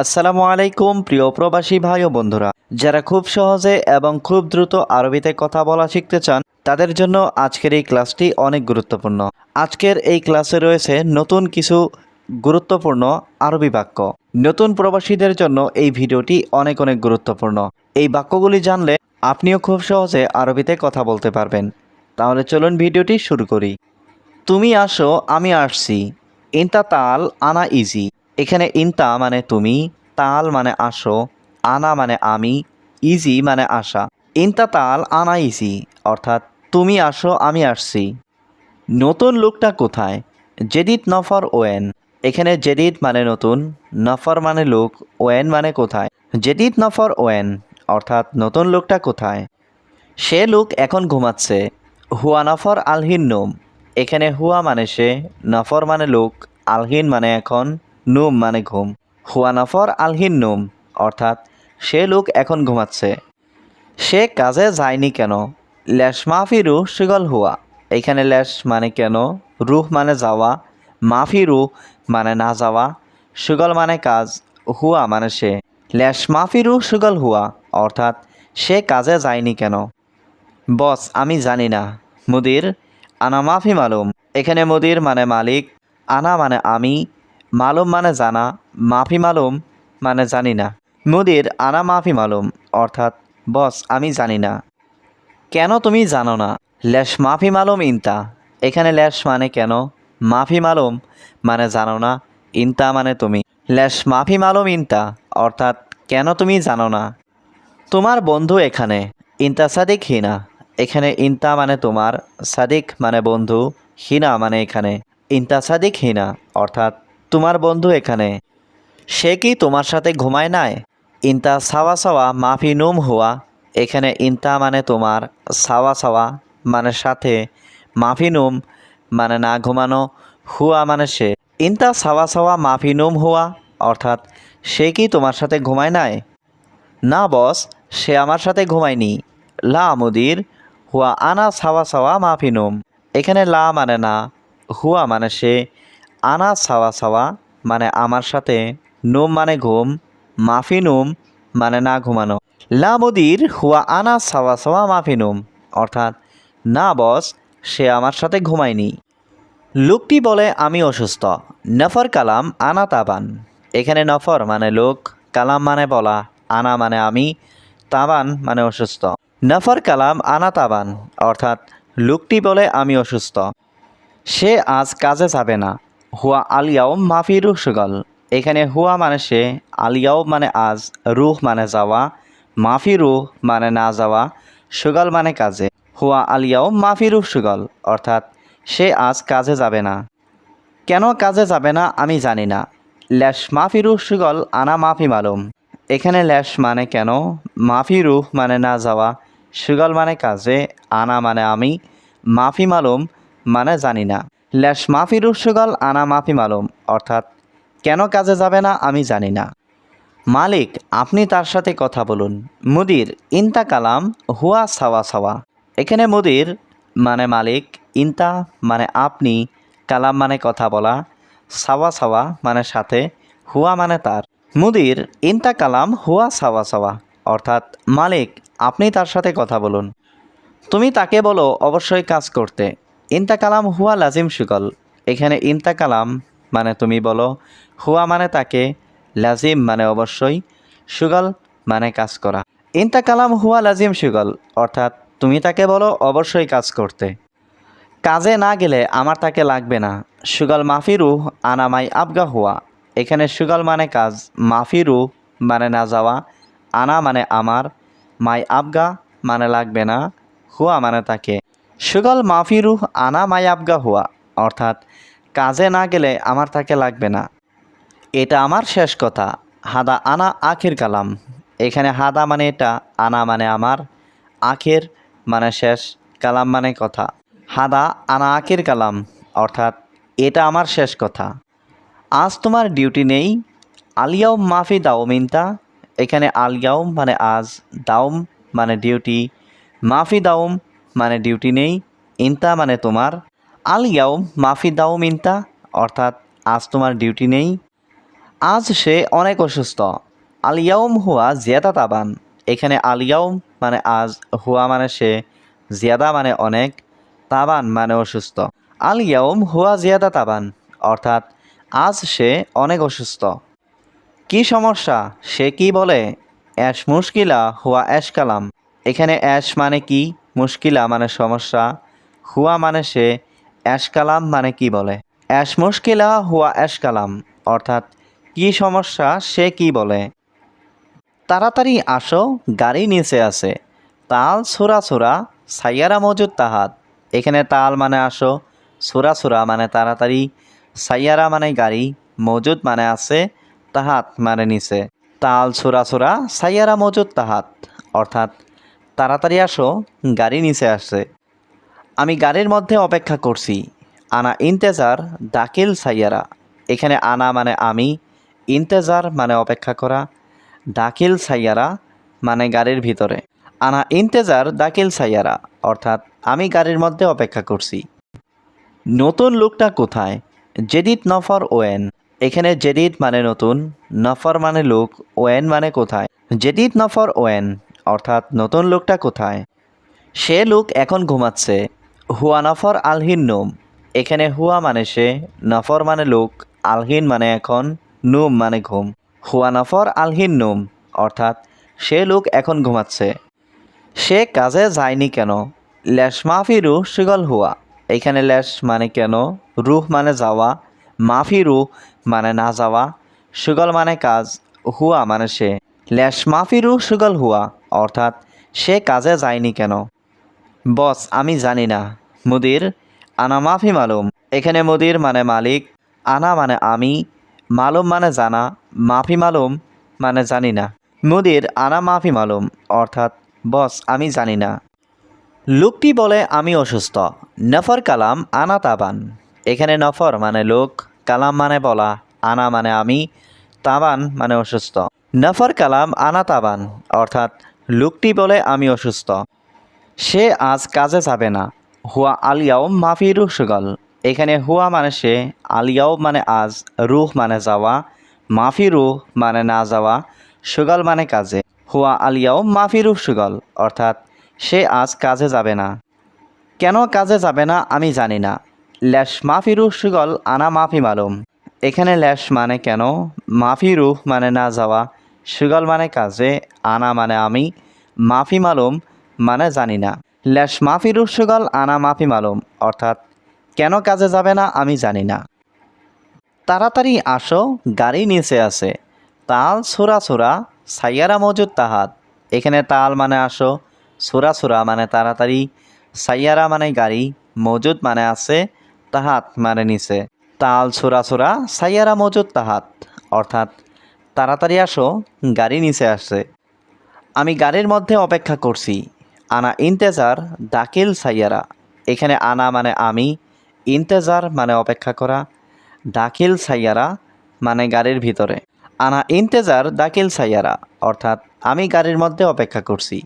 আসসালামু আলাইকুম, প্রিয় প্রবাসী ভাই ও বন্ধুরা। যারা খুব সহজে এবং খুব দ্রুত আরবিতে কথা বলা শিখতে চান, তাদের জন্য আজকের এই ক্লাসটি অনেক গুরুত্বপূর্ণ। আজকের এই ক্লাসে রয়েছে নতুন কিছু গুরুত্বপূর্ণ আরবি বাক্য। নতুন প্রবাসীদের জন্য এই ভিডিওটি অনেক অনেক গুরুত্বপূর্ণ। এই বাক্যগুলি জানলে আপনিও খুব সহজে আরবিতে কথা বলতে পারবেন। তাহলে চলুন ভিডিওটি শুরু করি। তুমি আসো, আমি আসছি। ইনতা তাল আনা ইজি। এখানে ইনতা মানে তুমি, তাল মানে আসো, আনা মানে আমি, ইজি মানে আসা। ইনতা তাল, আনা ইজি, অর্থাৎ তুমি আসো, আমি আসছি। নতুন লোকটা কোথায়? জেদিদ নফর ওয়েন। এখানে জেদিদ মানে নতুন, নফর মানে লোক, ওয়েন মানে কোথায়? জেদিদ নফর ওয়েন, অর্থাৎ নতুন লোকটা কোথায়? সে লোক এখন ঘুমাচ্ছে। হুয়া নফর আলহিন নোম। এখানে হুয়া মানে সে, নফর মানে লোক, আলহিন মানে এখন নুম মানে ঘুম। হুয়া নফর আলহিন নুম, অর্থাৎ সে লোক এখন ঘুমাচ্ছে। সে কাজে যায়নি কেন? ল্যাশ মাফিরু সুগল হুয়া। এখানে ল্যাশ মানে কেন? রুহ মানে যাওয়া। মাফিরু মানে না যাওয়া। সুগল মানে কাজ। হুয়া মানে সে। ল্যাশ মাফিরু সুগল হুয়া, অর্থাৎ সে কাজে যায়নি কেন? বস, আমি জানি না। মুদির, আনা মাফি মালুম। এখানে মুদির মানে মালিক, আনা মানে আমি মালুম মানে জানা, মাফি মালুম মানে জানি না। মুদির আনা মাফি মালুম, অর্থাৎ, বস, আমি জানি না। কেন তুমি জানো না? ল্যাশ মাফি মালুম ইনতা। এখানে ল্যাশ মানে কেন? মাফি মালুম মানে জানো না, ইনতা মানে তুমি। ল্যাশ মাফি মালুম ইনতা, অর্থাৎ, কেন তুমি জানো না? তোমার বন্ধু এখানে। ইনতা সাদিক হিনা। এখানে ইনতা মানে তোমার, সাদিক মানে বন্ধু, হিনা মানে এখানে। ইনতা সাদিক হিনা, অর্থাৎ তোমার বন্ধু এখানে। সে কি তোমার সাথে ঘুমায় নাই? ইনতা সাওয়া সাওয়া মাফি নুম হুয়া। এখানে ইনতা মানে তোমার, সাওয়া সাওয়া মানে সাথে, মাফি নুম মানে না ঘুমানো, হুয়া মানে সে। ইনতা সাওয়া সাওয়া মাফি নুম হুয়া, অর্থাৎ সে কি তোমার সাথে ঘুমায় নাই? না বস, সে আমার সাথে ঘুমায়নি। লা মুদির, হুয়া আনা সাওয়া সাওয়া মাফিনুম এখানে লা মানে না, হুয়া মানে সে। আনা সাওয়া সাওয়া মানে আমার সাথে নুম মানে ঘুম মাফিনুম মানে না ঘুমানো। লা মুদির হুয়া আনা সাওয়া সাওয়া মাফিনুম অর্থাৎ, না বস, সে আমার সাথে ঘুমায়নি। লোকটি বলে, আমি অসুস্থ। নফর কালাম, আনা তাবান। এখানে নফর মানে লোক, কালাম মানে বলা, আনা মানে আমি, তাবান মানে অসুস্থ। নফর কালাম, আনা তাবান। অর্থাৎ, লোকটি বলে, আমি অসুস্থ। সে আজ কাজে যাবে না। হুয়া আলিয়াও মাফি রুহ সুগল। এখানে হুয়া মানে সে, আলিয়াও মানে আজ, রুহ মানে যাওয়া, মাফি রুহ মানে না যাওয়া, সুগল মানে কাজে। হুয়া আলিয়াও মাফি রুহ সুগল, অর্থাৎ সে আজ কাজে যাবে না। কেন কাজে যাবে না আমি জানি না। ল্যাশ মাফিরু সুগল, আনা মাফি মালুম। এখানে ল্যাশ মানে কেন? মাফিরু মানে না যাওয়া, সুগল মানে কাজে, আনা মানে আমি, মাফি মালুম মানে জানি না। ল্যাশ মাফিরু সুগল আনা মাফি মালুম। অর্থাৎ, কেন কাজে যাবে না আমি জানি না। মালিক, আপনি তার সাথে কথা বলুন। মুদির, ইনতা কালাম, হুয়া সাওয়া সাওয়া। এখানে মুদির মানে মালিক, ইনতা মানে আপনি, কালাম মানে কথা বলা, সাওয়া সাওয়া মানে সাথে, হুয়া মানে তার। মুদির, ইনতা কালাম, হুয়া সাওয়া সাওয়া। অর্থাৎ, মালিক, আপনি তার সাথে কথা বলুন। তুমি তাকে বলো, অবশ্যই কাজ করতে। ইনতা কালাম হুয়া লাজিম সুকল এখানে ইনতা কালাম মানে তুমি বলো, হুয়া মানে তাকে, লাজিম মানে অবশ্যই সুগল মানে কাজ করা। ইনতা কালাম হুয়া লাজিম সুগল অর্থাৎ তুমি তাকে বলো, অবশ্যই কাজ করতে। কাজে না গেলে আমার তাকে লাগবে না। সুগল মাফিরু আনামাই আবগা হুয়া। এখানে সুগল মানে কাজ মাফিরু মানে না যাওয়া, আনা মানে আমার, মাই আবগা মানে লাগবে না, হুয়া মানে তাকে। সুগল মাফিরু আনা মাই আবগা হুয়া, অর্থাৎ কাজে না গেলে আমার তাকে লাগবে না। এটা আমার শেষ কথা। হাদা আনা আখির কালাম। এখানে হাদা মানে এটা, আনা মানে আমার, আখের মানে শেষ, কালাম মানে কথা। হাদা আনা আখির কালাম, অর্থাৎ এটা আমার শেষ কথা। আজ তোমার ডিউটি নেই আলিয়াও মাফি দাওমিনতা। এখানে আলিয়াউম মানে আজ দাউম মানে ডিউটি। মাফি দাউম মানে ডিউটি নেই, ইনতা মানে তোমার আলিয়াউম মাফি দাউম ইনতা, অর্থাৎ আজ তোমার ডিউটি নেই। আজ সে অনেক অসুস্থ। আলিয়াউম হুয়া জিয়াদা তাবান এখানে আলিয়াউম মানে আজ, হুয়া মানে সে, জিয়াদা মানে অনেক, তাবান মানে অসুস্থ। আলিয়াউম হুয়া জিয়াদা তাবান অর্থাৎ আজ সে অনেক অসুস্থ। কি সমস্যা? সে কি বলে? অ্যাশ মুশকিলা হুয়া অ্যাশ কালাম। এখানে অ্যাশ মানে কি? মুশকিলা মানে সমস্যা, হুয়া মানে সে, অ্যাশ কালাম মানে কি বলে? অ্যাশ মুশকিলা, হুয়া অ্যাশ কালাম, অর্থাৎ কি সমস্যা, সে কি বলে? তাড়াতাড়ি আসো, গাড়ি নিচে আছে। তাল ছোড়া ছোড়া, সাইয়ারা মজুদ তাহাত। এখানে তাল মানে আসো, ছোড়া ছোড়া মানে তাড়াতাড়ি। সাইয়ারা মানে গাড়ি, মজুদ মানে আছে, তাহাত মানে নিচে। তাল ছোড়া ছোড়া, সাইয়ারা মজুদ তাহাত, অর্থাৎ তাড়াতাড়ি আসো, গাড়ি নিচে আসছে। আমি গাড়ির মধ্যে অপেক্ষা করছি। আনা ইন্তেজার দাকিল সাইয়ারা। এখানে আনা মানে আমি, ইন্তেজার মানে অপেক্ষা করা দাকিল সাইয়ারা মানে গাড়ির ভিতরে। আনা ইন্তেজার দাখিল সাইয়ারা, অর্থাৎ আমি গাড়ির মধ্যে অপেক্ষা করছি। নতুন লোকটা কোথায়? জেদিদ নফর ওয়েন। এখানে জেদিদ মানে নতুন, নফর মানে লোক, ওয়েন মানে কোথায়? জেদিদ নফর ওয়েন। অর্থাৎ নতুন লোকটা কোথায়? সে লোক এখন ঘুমাচ্ছে। হুয়া নফর আলহিন নোম। এখানে হুয়া মানে সে, নফর মানে লোক, আলহিন মানে এখন নুম মানে ঘুম। হুয়া নফর আলহিন নুম, অর্থাৎ সে লোক এখন ঘুমাচ্ছে। সে কাজে যায়নি কেন? ল্যাশ মাফি রুহ সুগল হুয়া। এখানে ল্যাশ মানে কেন? রুহ মানে যাওয়া। মাফি রুহ মানে না যাওয়া। সুগল মানে কাজ। হুয়া মানে সে। ল্যাশ মাফি রুহ সুগল হুয়া। অর্থাৎ সে কাজে যায়নি কেন? বস, আমি জানি না। মুদির, আনা মাফি মালুম। এখানে মুদির মানে মালিক, আনা মানে আমি, মালুম মানে জানা, মাফি মালুম মানে জানি না। মুদির, আনা মাফি মালুম, অর্থাৎ, বস, আমি জানি না। লোকটি বলে, আমি অসুস্থ। নফর কালাম, আনা তাবান। এখানে নফর মানে লোক, কালাম মানে বলা, আনা মানে আমি, তাবান মানে অসুস্থ। নফর কালাম, আনা তাবান, অর্থাৎ লোকটি বলে, আমি অসুস্থ। সে আজ কাজে যাবে না। হুয়া আলিয়াও মাফি রুহ সুগল। এখানে হুয়া মানে সে, আলিয়াও মানে আজ, রুহ মানে যাওয়া, মাফি রুহ মানে না যাওয়া, সুগল মানে কাজে। হুয়া আলিয়াও মাফি রুহ সুগল, অর্থাৎ সে আজ কাজে যাবে না। কেন কাজে যাবে না আমি জানি না। ল্যাশ মাফি রুহ সুগল আনা মাফি মালুম। এখানে ল্যাশ মানে কেন? মাফি রুহ মানে না যাওয়া সুগল মানে কাজে আনা মানে আমি, মাফি মালুম মানে জানি না। ল্যাশ মাফি রুহ সুগল, আনা মাফি মালুম, অর্থাৎ কেন কাজে যাবে না আমি জানি না। তাড়াতাড়ি আসো, গাড়ি নিচে আছে। তাল ছোড়া ছোড়া, সাইয়ারা মজুদ তাহাত। এখানে তাল মানে আসো, ছোড়া ছোড়া মানে তাড়াতাড়ি। সাইয়ারা মানে গাড়ি, মজুদ মানে আছে, তাহাত মানে নিচে। তাল ছোড়া ছোড়া, সাইয়ারা মজুদ তাহাত, অর্থাৎ তাড়াতাড়ি আসো, গাড়ি নিচে আসছে। আমি গাড়ির মধ্যে অপেক্ষা করছি। আনা ইন্তেজার দাকিল সাইয়ারা। এখানে আনা মানে আমি, ইন্তেজার মানে অপেক্ষা করা। দাকিল সাইয়ারা মানে গাড়ির ভিতরে। আনা ইন্তেজার, দাখিল সাইয়ারা। অর্থাৎ আমি গাড়ির মধ্যে অপেক্ষা করছি।